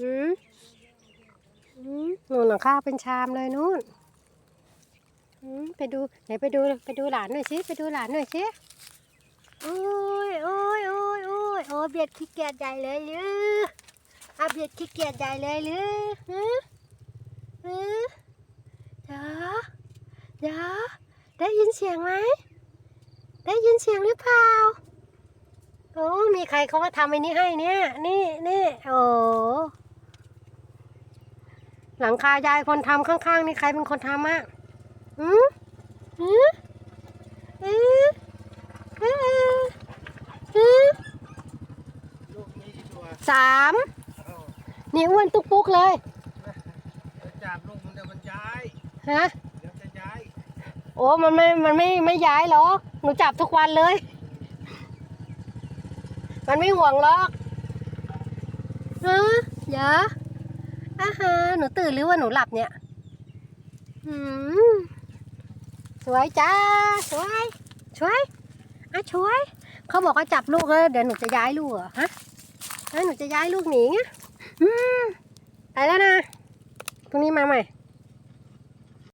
อืมนู่นหลังข้าวเป็นชามเลยนู่นไปดูไหนไปดูไปดูหลานหน่อยสิไปดูหลานหน่อยสิโอ้ยโอ้ยโอ้ยโอ้ยโอ้ยเบียดขี้เกียจใหญ่เลยหรืออาเบียดขี้เกียจใหญ่เลยหรือฮึฮึเดี๋ยวเดี๋ยวได้ยินเสียงไหมได้ยินเสียงหรือเปล่าโอ้มีใครเขามาทำไอ้นี้ให้เนี่ย นี่นี่โอ้ หลังคายายคนทำข้างๆนี่ใครเป็นคนทำอะอืมอืมอืมอืมอืมลูกนี้กี่ตัวสามเอ้านี่อ้วนตุ๊กปุ๊กเลยเดี๋ยวจับลูกมันเดี๋ยวมันย้ายฮะเดี๋ยวจะย้ายโอ้มันไม่มันไม่ไม่ย้ายหรอกหนูจับทุกวันเลย มันไม่ห่วงหรอกฮะอย่า อาฮะหนูตื่นหรือว่าหนูหลับเนี่ยอืมสวยจ้าสวยสวยอะสวย เขาบอกว่าจับลูกแล้วเดี๋ยวหนูจะย้ายลูกเหรอฮะแล้วหนูจะย้ายลูกหนีไงอืมไปแล้วนะพรุ่งนี้มาใหม่